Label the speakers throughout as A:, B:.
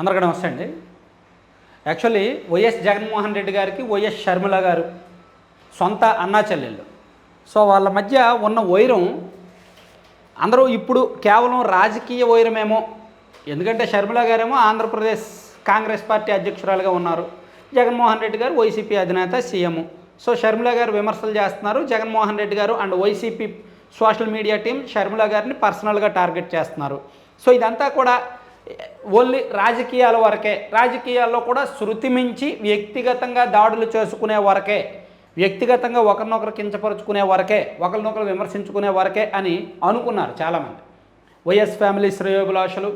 A: అందరికీ నమస్తే అండి. యాక్చువల్లీ వైఎస్ జగన్మోహన్ రెడ్డి గారికి వైఎస్ షర్మిల గారు సొంత అన్నా చెల్లెళ్ళు. సో వాళ్ళ మధ్య ఉన్న వైరం అందరూ ఇప్పుడు కేవలం రాజకీయ వైరమేమో. ఎందుకంటే షర్మిల గారేమో ఆంధ్రప్రదేశ్ కాంగ్రెస్ పార్టీ అధ్యక్షురాలుగా ఉన్నారు. జగన్మోహన్ రెడ్డి గారు వైసీపీ అధినేత సీఎం. సో షర్మిల గారు విమర్శలు చేస్తున్నారు. జగన్మోహన్ రెడ్డి గారు and YCP social media team Sharmila గారిని పర్సనల్గా టార్గెట్ చేస్తున్నారు. సో ఇదంతా కూడా ఓన్లీ రాజకీయాల వరకే. రాజకీయాల్లో కూడా శృతి మించి వ్యక్తిగతంగా దాడులు చేసుకునే వరకే. వ్యక్తిగతంగా ఒకరినొకరు కించపరుచుకునే వరకే ఒకరినొకరు విమర్శించుకునే వరకే అని అనుకున్నారు చాలామంది. వైఎస్ ఫ్యామిలీ శ్రేయోభిలాషులు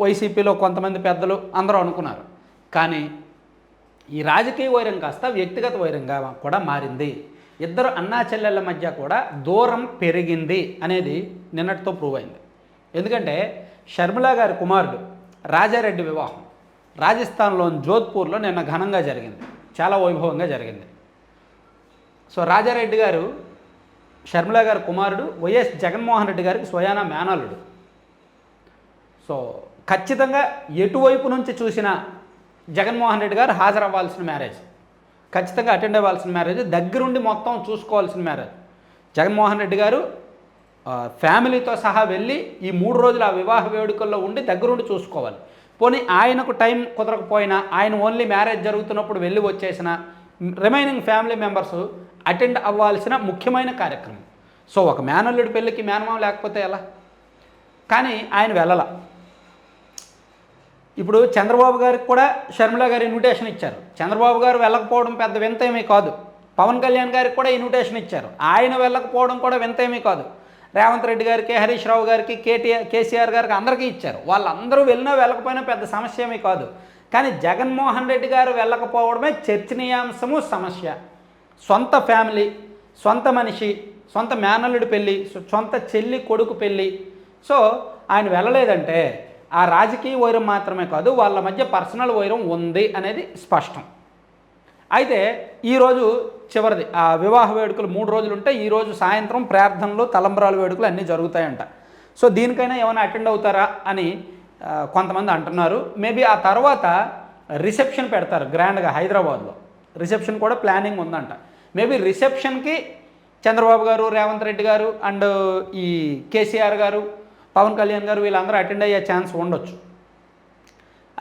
A: వైసీపీలో కొంతమంది పెద్దలు అందరూ అనుకున్నారు. కానీ ఈ రాజకీయ వైరం కాస్త వ్యక్తిగత వైరంగా కూడా మారింది. ఇద్దరు అన్నా చెల్లెళ్ళ మధ్య కూడా దూరం పెరిగింది అనేది నిన్నటితో ప్రూవ్ అయింది. ఎందుకంటే షర్మిలా గారి కుమారుడు రాజారెడ్డి వివాహం. రాజస్థాన్లోని జోధ్పూర్లో నిన్న ఘనంగా జరిగింది. చాలా వైభవంగా జరిగింది. సో రాజారెడ్డి గారు షర్మిల గారి కుమారుడు వైఎస్ జగన్మోహన్ రెడ్డి గారికి స్వయాన మేనాలుడు సో ఖచ్చితంగా ఎటువైపు నుంచి చూసినా జగన్మోహన్ రెడ్డి గారు హాజరవ్వాల్సిన మ్యారేజ్. ఖచ్చితంగా అటెండ్ అవ్వాల్సిన మ్యారేజ్. దగ్గరుండి మొత్తం చూసుకోవాల్సిన మ్యారేజ్. జగన్మోహన్ రెడ్డి గారు ఫ్యామిలీతో సహా వెళ్ళి ఈ మూడు రోజులు ఆ వివాహ వేడుకల్లో ఉండి దగ్గరుండి చూసుకోవాలి. పోనీ ఆయనకు టైం కుదరకపోయినా ఆయన ఓన్లీ మ్యారేజ్ జరుగుతున్నప్పుడు వెళ్ళి వచ్చేసిన రిమైనింగ్ ఫ్యామిలీ మెంబర్స్ అటెండ్ అవ్వాల్సిన ముఖ్యమైన కార్యక్రమం. సో ఒక మేనల్లుడి పెళ్ళికి మేనమామ లేకపోతే ఎలా? కానీ ఆయన వెళ్ళల. ఇప్పుడు చంద్రబాబు గారికి కూడా షర్మిల గారు ఇన్విటేషన్ ఇచ్చారు. చంద్రబాబు గారు వెళ్ళకపోవడం పెద్ద వింత ఏమీ కాదు. పవన్ కళ్యాణ్ గారికి కూడా ఇన్విటేషన్ ఇచ్చారు. ఆయన వెళ్ళకపోవడం కూడా వింత ఏమీ కాదు. రేవంత్ రెడ్డి గారికి హరీష్ రావు గారికి కేటీఆర్ కేసీఆర్ గారికి అందరికీ ఇచ్చారు. వాళ్ళందరూ వెళ్ళినా వెళ్ళకపోయినా పెద్ద సమస్య ఏమీ కాదు. కానీ జగన్మోహన్ రెడ్డి గారు వెళ్ళకపోవడమే చర్చనీయాంశము సమస్య. సొంత ఫ్యామిలీ సొంత మనిషి సొంత మేనల్లుడి పెళ్ళి సొంత చెల్లి కొడుకు పెళ్ళి. సో ఆయన వెళ్ళలేదంటే ఆ రాజకీయ వైరం మాత్రమే కాదు వాళ్ళ మధ్య పర్సనల్ వైరం ఉంది అనేది స్పష్టం. అయితే ఈరోజు చివరిది ఆ వివాహ వేడుకలు మూడు రోజులు ఉంటే ఈరోజు సాయంత్రం ప్రార్థనలు తలంబరాల వేడుకలు అన్నీ జరుగుతాయంట. సో దీనికైనా ఏమైనా అటెండ్ అవుతారా అని కొంతమంది అంటున్నారు. మేబీ ఆ తర్వాత రిసెప్షన్ పెడతారు గ్రాండ్గా హైదరాబాద్లో. రిసెప్షన్ కూడా ప్లానింగ్ ఉందంట. మేబీ రిసెప్షన్కి చంద్రబాబు గారు రేవంత్ రెడ్డి గారు అండ్ ఈ కేసీఆర్ గారు పవన్ కళ్యాణ్ గారు వీళ్ళందరూ అటెండ్ అయ్యే ఛాన్స్ ఉండొచ్చు.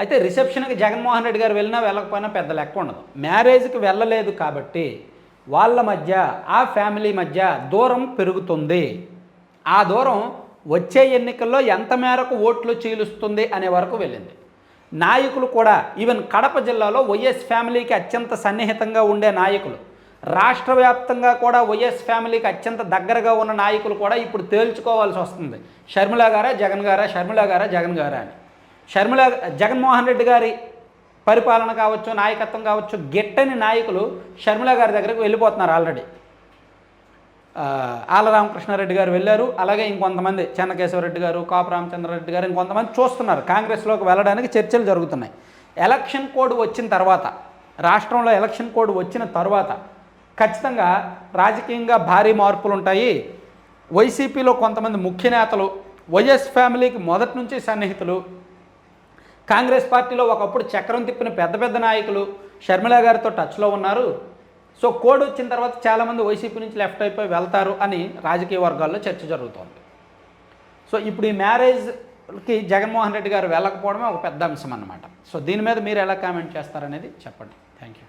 A: అయితే రిసెప్షన్కి జగన్మోహన్ రెడ్డి గారు వెళ్ళినా వెళ్ళకపోయినా పెద్ద లెక్క ఉండదు. మ్యారేజ్కి వెళ్ళలేదు కాబట్టి వాళ్ళ మధ్య ఆ ఫ్యామిలీ మధ్య దూరం పెరుగుతుంది. ఆ దూరం వచ్చే ఎన్నికల్లో ఎంత మేరకు ఓట్లు చీలుస్తుంది అనే వరకు వెళ్ళింది. నాయకులు కూడా ఈవెన్ కడప జిల్లాలో వైఎస్ ఫ్యామిలీకి అత్యంత సన్నిహితంగా ఉండే నాయకులు రాష్ట్ర వ్యాప్తంగా కూడా వైఎస్ ఫ్యామిలీకి అత్యంత దగ్గరగా ఉన్న నాయకులు కూడా ఇప్పుడు తేల్చుకోవాల్సి వస్తుంది. షర్మిల గారా జగన్ గారా షర్మిల గారా జగన్ గారా అని. షర్మిల జగన్మోహన్ రెడ్డి గారి పరిపాలన కావచ్చు నాయకత్వం కావచ్చు గిట్టని నాయకులు షర్మిల గారి దగ్గరకు వెళ్ళిపోతున్నారు ఆల్రెడీ ఆ, ఆల రామకృష్ణారెడ్డి గారు వెళ్ళారు అలాగే ఇంకొంతమంది చెన్నకేశవరెడ్డి గారు కాపు రామచంద్రారెడ్డి గారు ఇంకొంతమంది చూస్తున్నారు. కాంగ్రెస్లోకి వెళ్ళడానికి చర్చలు జరుగుతున్నాయి. ఎలక్షన్ కోడ్ వచ్చిన తర్వాత రాష్ట్రంలో ఎలక్షన్ కోడ్ వచ్చిన తర్వాత ఖచ్చితంగా రాజకీయంగా భారీ మార్పులు ఉంటాయి. వైసీపీలో కొంతమంది ముఖ్య నేతలు వైఎస్ ఫ్యామిలీకి మొదటి నుంచి సన్నిహితులు కాంగ్రెస్ పార్టీలో ఒకప్పుడు చక్రం తిప్పిన పెద్ద పెద్ద నాయకులు షర్మిల గారితో టచ్లో ఉన్నారు. సో కోడ్ వచ్చిన తర్వాత చాలామంది వైసీపీ నుంచి లెఫ్ట్ అయిపోయి వెళ్తారు అని రాజకీయ వర్గాల్లో చర్చ జరుగుతోంది. సో ఇప్పుడు ఈ మ్యారేజ్కి జగన్మోహన్ రెడ్డి గారు వెళ్ళకపోవడమే ఒక పెద్ద అంశం అన్నమాట. సో దీని మీద మీరు ఎలా కామెంట్ చేస్తారనేది చెప్పండి. Thank you.